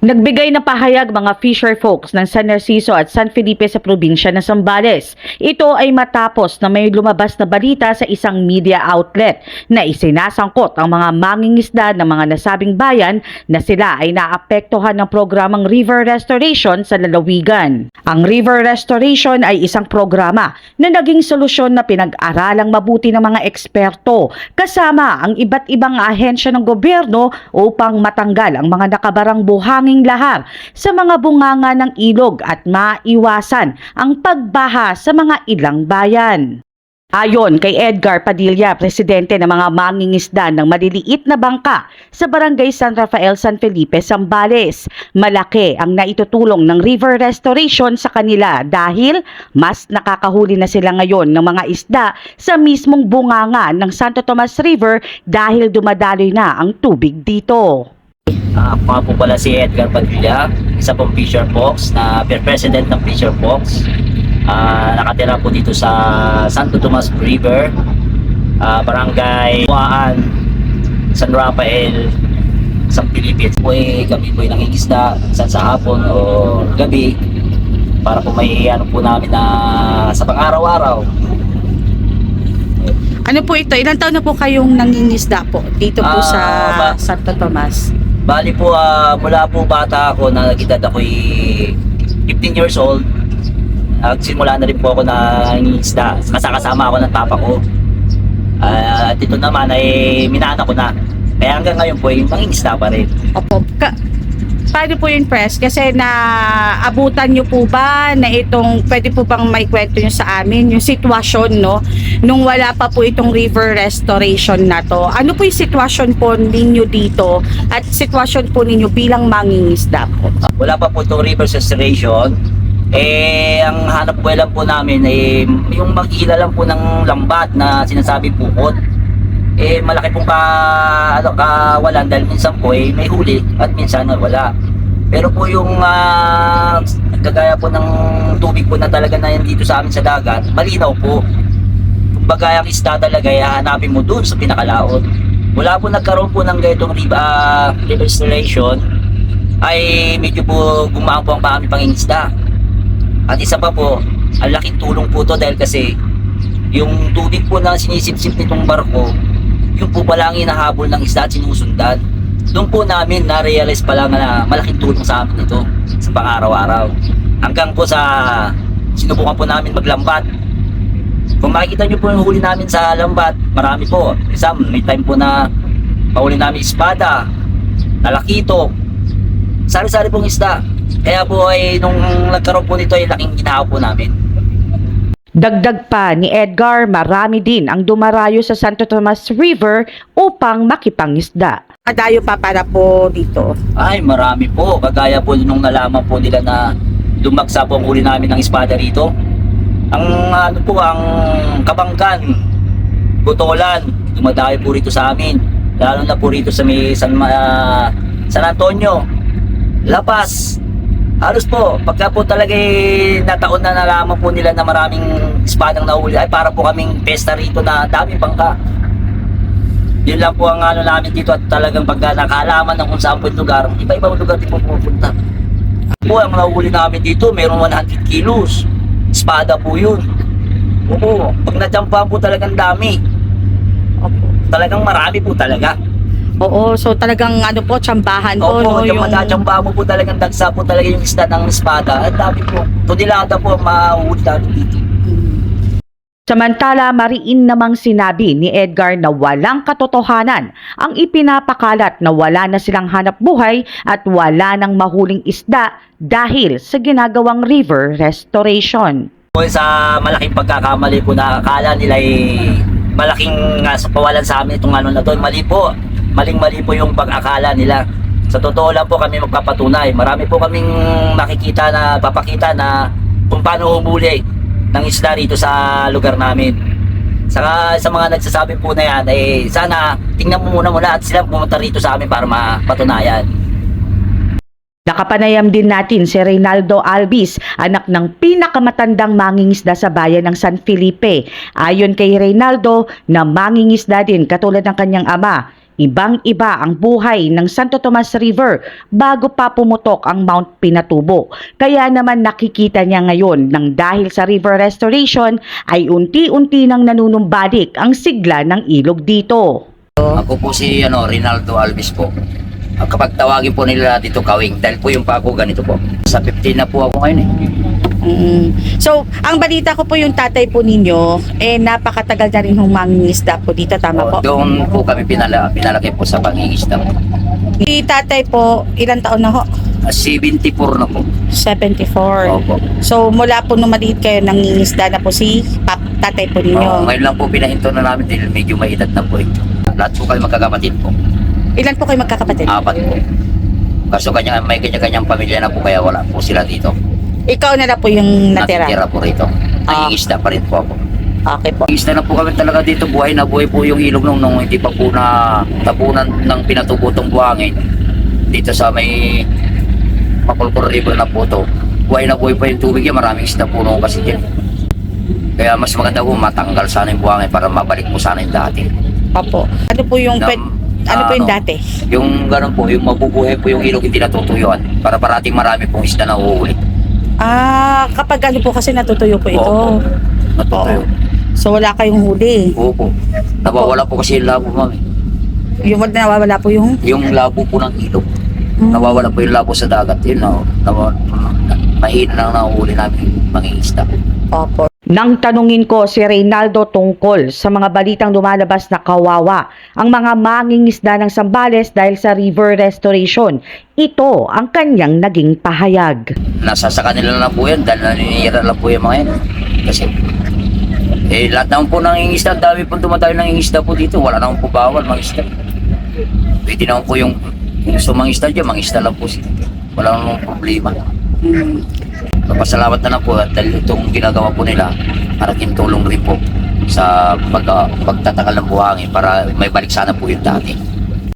Nagbigay ng pahayag mga fisher folks ng San Narciso at San Felipe sa probinsya ng Zambales. Ito ay matapos na may lumabas na balita sa isang media outlet na isinasangkot ang mga mangingisda ng mga nasabing bayan na sila ay naapektuhan ng programang River Restoration sa lalawigan. Ang River Restoration ay isang programa na naging solusyon na pinag-aralang mabuti ng mga eksperto kasama ang iba't ibang ahensya ng gobyerno upang matanggal ang mga nakabarang buhanging lahar sa mga bunganga ng ilog at maiwasan ang pagbaha sa mga ilang bayan. Ayon kay Edgar Padilla, presidente ng mga mangingisda ng maliliit na bangka sa Barangay San Rafael San Felipe, Zambales, malaki ang naitutulong ng river restoration sa kanila dahil mas nakakahuli na sila ngayon ng mga isda sa mismong bunganga ng Santo Tomas River dahil dumadaloy na ang tubig dito. Ah, ako nga po pala si Edgar Padilla, isa pong Fisher Fox na president ng Fisher Fox. Ah, nakatira po dito sa Santo Tomas River, ah, Barangay Buaan, San Rafael, San Felipe. Po eh, kami po ay nangingisda sa sa hapon o gabi para po may ano po namin na sa pang-araw-araw. Ano po ito? Ilan taon na po kayong nangingisda po dito po Ah, sa Santo Tomas? Bali po, ah, mula po bata ako na edad ako'y 15 years old. Nagsimula na rin po ako na isda. Kasakasama ako ng papa ko. Ah, at ito naman ay minana ko na. Kaya hanggang ngayon po ay mangingisda pa rin. Opo. Ka- paano po yun, Press? Kasi na abutan nyo po ba na itong, pwede po bang may kwento nyo sa amin, yung sitwasyon, no? Nung wala pa po itong river restoration na to. Ano po yung sitwasyon po ninyo dito at sitwasyon po ninyo bilang mangingisda po? Wala pa po itong river restoration. Eh, ang hanap buhay lang po namin ay yung mag-ila lang po ng lambat na sinasabi pukot. Eh, malaki pong ka, ano, kawalan dahil minsan po eh, may huli at minsan wala. Pero po yung ah, kagaya po ng tubig po na talaga na yan dito sa amin sa dagat, malinaw po. Kumbaga ang isda talaga ay hahanapin mo dun sa pinakalaot. Mula po nagkaroon po ng river, ah, river restoration, ay medyo po gumaan po ang aming pangingisda. At isa pa po, ang laking tulong po to dahil kasi yung tubig po na sinisip-sip nitong barko, yung po pala ang hinahabol ng isda at sinusundan. Doon po namin na-realize pala na malaking tulong sa amin ito sa pang-araw-araw. Hanggang po sa sinubukan po namin maglambat. Kung makikita nyo po yung huli namin sa lambat, marami po. Isa, may time po na mahuli namin espada, nalakito, sari-sari pong isda. Kaya po ay nung nagkaroon po nito ay laking ginawa po namin. Dagdag pa ni Edgar, marami din ang dumarayo sa Santo Tomas River upang makipangisda. Adayo pa para po dito. Ay, marami po. Kagaya po nung nalaman po nila na dumagsa po ang huli namin ng espada rito. Ang ano po, ang kabangkan, butolan, dumadayo po rito sa amin. Lalo na po rito sa may San, Ma- San Antonio, Lapas. Halos po, pagka po talaga eh, nataon na nalaman po nila na maraming espadang nahuli, ay para po kaming pesta rito na daming bangka. Yun lang po ang ano namin dito at talagang pagka nakalaman ng kung saan po yung lugar, iba-ibang lugar din po pupunta. Po, ang nahuli namin dito, mayroong 100 kilos. Espada po yun. Oo, pag nadyampahan po talagang dami. Talagang marami po talaga. Oo, so talagang ano po, tsambahan po, no? Opo, yung madadyampahan mo po talagang dagsa po talaga yung isda ng espada. At dami po. Tunilada po ang namin dito. Samantala, mariin namang sinabi ni Edgar na walang katotohanan ang ipinapakalat na wala na silang hanap buhay at wala nang mahuling isda dahil sa ginagawang river restoration. Sa malaking pagkakamali po na akala nila ay malaking uh, kawalan sa amin itong ano na to. Mali po. Maling-mali po yung pag-akala nila. Sa totoo lang po kami magpapatunay. Marami po kaming makikita na papakita na kung paano humuli ng isda rito sa lugar namin. Saka sa mga nagsasabi po na yan, eh, sana tingnan mo muna muna at sila pumunta rito sa amin para mapatunayan. Nakapanayam din natin si Reynaldo Albis, anak ng pinakamatandang mangingisda sa bayan ng San Felipe. Ayon kay Reynaldo na mangingisda din katulad ng kanyang ama, Ibang-iba ang buhay ng Santo Tomas River bago pa pumutok ang Mount Pinatubo. Kaya naman nakikita niya ngayon nang dahil sa river restoration ay unti-unti nang nanunumbalik ang sigla ng ilog dito. Ako po si ano, Rinaldo Alves po. Kapag tawagin po nila dito kawing, dahil po yung pako ganito po. Sa 15 na po ako ngayon eh. Mm. So, ang balita ko po yung tatay po ninyo, eh napakatagal na rin humangingisda po dito, tama po? O, doon po kami pinala, pinalaki po sa pangingisda. Si tatay po, ilang taon na ho? Ah, 74 na po. 74. Opo. So, mula po nung maliit kayo, nangingisda na po si pap, tatay po ninyo. ngayon lang po pinahinto na namin dahil medyo may edad na po ito. Lahat po kami magkakapatid po. Ilan po kayo magkakapatid? Apat po. Kaso kanya, may kanya-kanyang pamilya na po kaya wala po sila dito. Ikaw na lang po yung natira. Natitira po rito. Nangingisda pa rin po ako. Okay po. Nangingisda na po kami talaga dito. Buhay na buhay po yung ilog nung, nung hindi pa po na tapunan ng pinatubutong buhangin. Dito sa may Makulkur River na po to. Buhay na buhay pa yung tubig yan. Maraming isda po noon kasi dyan. Kaya mas maganda po matanggal sana yung buhangin para mabalik po sana yung dati. Opo. Ano po yung, Na- pet, ano po yung ano, dati? Yung ganun po, yung mabubuhay po yung ilog hindi natutuyuan para parating marami pong isda na uuwi. Ah, kapag ano po kasi natutuyo po ito. Opo. Natutuyo. So, wala kayong huli. Opo. Nawawala po kasi yung labo, mami. Yung nawawala po yung... Yung labo po ng ilog. Hmm. Nawawala po yung labo sa dagat. Yun, no? Nawa, mahina lang nahuli namin mangingisda. Opo. Nang tanungin ko si Reynaldo tungkol sa mga balitang lumalabas na kawawa ang mga mangingisda ng Sambales dahil sa river restoration, ito ang kanyang naging pahayag. Nasa sa kanila lang po yan dahil naninira lang po yung mga yan. Kasi eh, lahat naman po nangingisda, ang dami po tumatayo nangingisda po dito. Wala naman po bawal mangisda. Pwede naman po yung gusto mangisda dyan, mangisda lang po sila. Wala naman problema. Mm. Papasalamat na lang po at dahil itong ginagawa po nila, malaking tulong rin po sa pag, pagtatakal ng buhangin para may balik sana po yung dati.